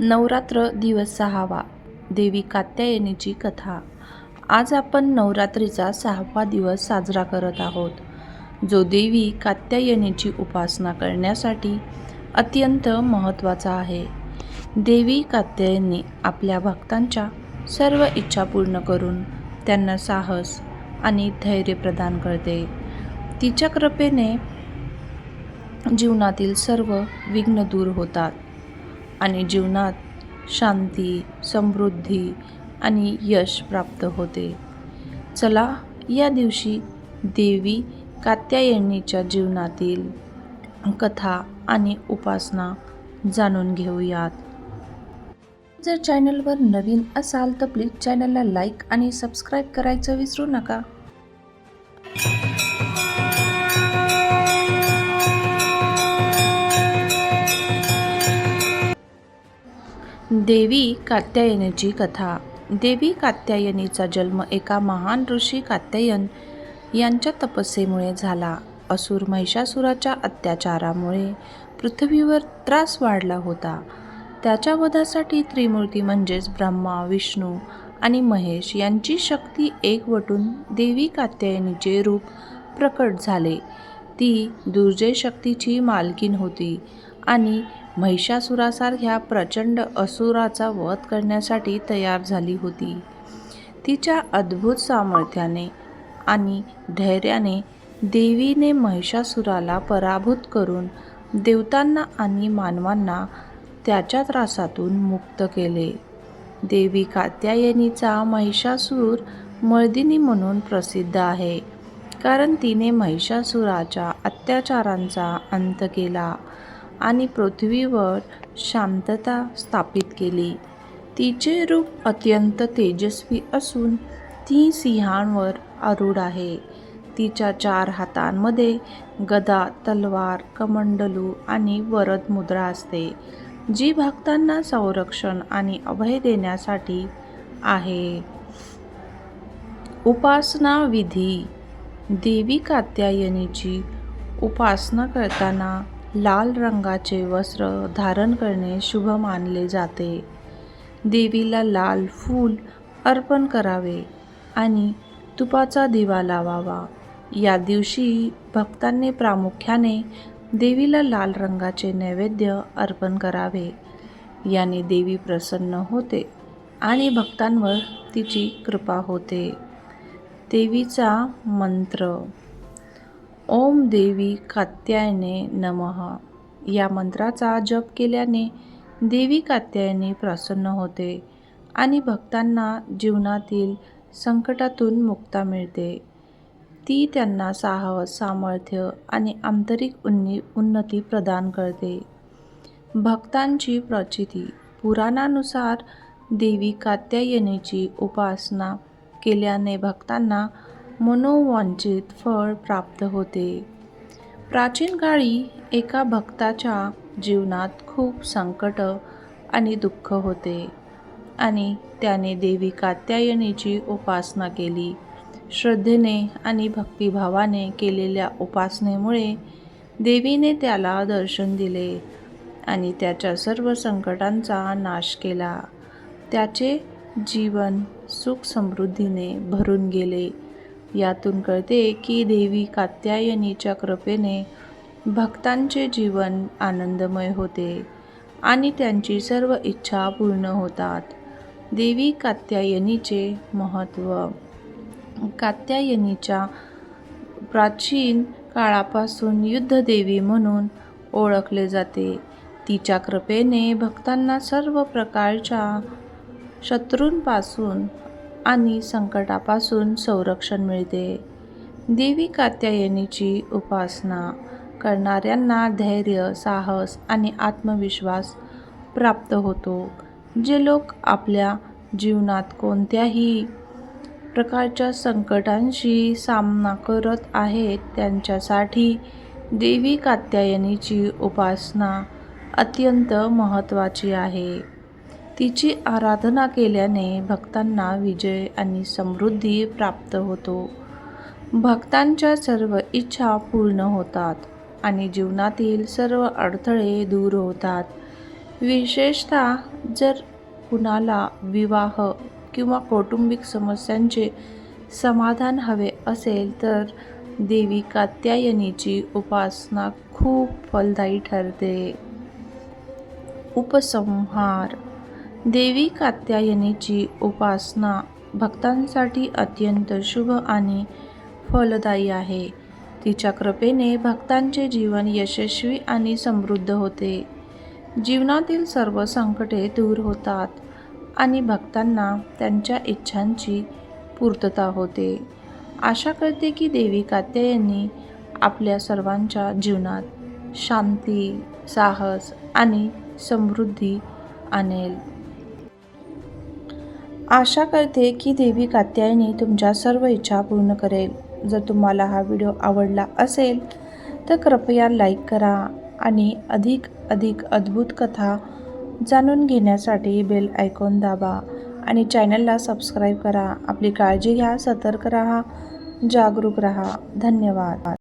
नवरात्र दिवस सहावा. देवी कात्यायनीची कथा. आज आपण नवरात्रीचा सहावा दिवस साजरा करत आहोत. जो देवी कात्यायनीची उपासना करण्यासाठी अत्यंत महत्त्वाचा आहे. देवी कात्यायनी आपल्या भक्तांच्या सर्व इच्छा पूर्ण करून त्यांना साहस आणि धैर्य प्रदान करते. तिच्या कृपेने जीवनातील सर्व विघ्न दूर होतात. आणि जीवनात शांती समृद्धी आणि यश प्राप्त होते. चला या दिवशी देवी कात्यायनीच्या जीवनातील कथा आणि उपासना जाणून घेऊयात. जर चॅनलवर नवीन असाल तर प्लीज चॅनलला लाईक आणि सबस्क्राईब करायचं विसरू नका. देवी कात्यायनीची कथा. देवी कात्यायनीचा जन्म एका महान ऋषी कात्यायन यांच्या तपस्येमुळे झाला. असुर महिषासुराच्या अत्याचारामुळे पृथ्वीवर त्रास वाढला होता. त्याच्या वधासाठी त्रिमूर्ती म्हणजेच ब्रह्मा विष्णू आणि महेश यांची शक्ती एकवटून देवी कात्यायनीचे रूप प्रकट झाले. ती दुर्जय शक्तीची मालकीन होती आणि महिषासुरासारख्या प्रचंड असुराचा वध करण्यासाठी तयार झाली होती. तिच्या अद्भुत सामर्थ्याने आणि धैर्याने देवीने महिषासुराला पराभूत करून देवतांना आणि मानवांना त्याच्या त्रासातून मुक्त केले. देवी कात्यायनीचा महिषासूर मर्दिनी म्हणून प्रसिद्ध आहे कारण तिने महिषासुराच्या अत्याचारांचा अंत केला. आणि पृथ्वीवर शांतता स्थापित केली. तिचे रूप अत्यंत तेजस्वी असून ती सिंहांवर आरूढ आहे. तिच्या चार हातांमध्ये गदा तलवार कमंडलू आणि वरद मुद्रा असते जी भक्तांना संरक्षण आणि अभय देण्यासाठी आहे. उपासना विधी. देवी कात्यायनीची उपासना करताना लाल रंगाचे वस्त्र धारण करणे शुभ मानले जाते. देवीला लाल फूल अर्पण करावे आणि तुपाचा दिवा लावावा. या दिवशी भक्तांनी प्रामुख्याने देवीला लाल रंगाचे नैवेद्य अर्पण करावे. याने देवी प्रसन्न होते आणि भक्तांवर तिची कृपा होते. देवीचा मंत्र ओम देवी कात्यायने नमः. या मंत्राचा जप केल्याने देवी कात्यायनी प्रसन्न होते आणि भक्तांना जीवनातील संकटातून मुक्ता मिळते. ती त्यांना साहस सामर्थ्य आणि आंतरिक उन्नी उन्नती प्रदान करते. भक्तांची प्रचिती पुराणानुसार देवी कात्यायनीची उपासना केल्याने भक्तांना मनोवांछित फळ प्राप्त होते. प्राचीन काळी एका भक्ताच्या जीवनात खूप संकट आणि दुःख होते आणि त्याने देवी कात्यायनीची उपासना केली. श्रद्धेने आणि भक्तिभावाने केलेल्या उपासनेमुळे देवीने त्याला दर्शन दिले आणि त्याच्या सर्व संकटांचा नाश केला. त्याचे जीवन सुख समृद्धीने भरून गेले. यातून कळते की देवी कात्यायनीच्या कृपेने भक्तांचे जीवन आनंदमय होते आणि त्यांची सर्व इच्छा पूर्ण होतात. देवी कात्यायनीचे महत्त्व. कात्यायनीच्या प्राचीन काळापासून युद्धदेवी म्हणून ओळखले जाते. तिच्या कृपेने भक्तांना सर्व प्रकारच्या शत्रूंपासून आणि संकटापासून संरक्षण मिळते. देवी कात्यायनीची उपासना करणाऱ्यांना धैर्य साहस आणि आत्मविश्वास प्राप्त होतो. जे लोक आपल्या जीवनात कोणत्याही प्रकारच्या संकटांशी सामना करत आहेत त्यांच्यासाठी देवी कात्यायनीची उपासना अत्यंत महत्त्वाची आहे. तिची आराधना केल्याने भक्तांना विजय आणि समृद्धी प्राप्त होतो. भक्तांच्या सर्व इच्छा पूर्ण होतात आणि जीवनातील सर्व अडथळे दूर होतात. विशेषतः जर कुणाला विवाह किंवा कौटुंबिक समस्यांचे समाधान हवे असेल तर देवी कात्यायनीची उपासना खूप फलदायी ठरते. उपसंहार देवी कात्यायनीची उपासना भक्तांसाठी अत्यंत शुभ आणि फलदायी आहे. तिच्या कृपेने भक्तांचे जीवन यशस्वी आणि समृद्ध होते. जीवनातील सर्व संकटे दूर होतात आणि भक्तांना त्यांच्या इच्छांची पूर्तता होते. आशा करते की देवी कात्यायनी आपल्या सर्वांच्या जीवनात शांती साहस आणि समृद्धी आणेल. आशा करते की देवी कात्यायनी तुमच्या सर्व इच्छा पूर्ण करेल. जर तुम्हाला हा व्हिडिओ आवडला असेल तर कृपया लाईक करा आणि अधिक अधिक अद्भुत कथा जाणून घेण्यासाठी बेल आयकॉन दाबा आणि चॅनलला सबस्क्राईब करा. आपली काळजी घ्या सतर्क राहा जागरूक राहा. धन्यवाद.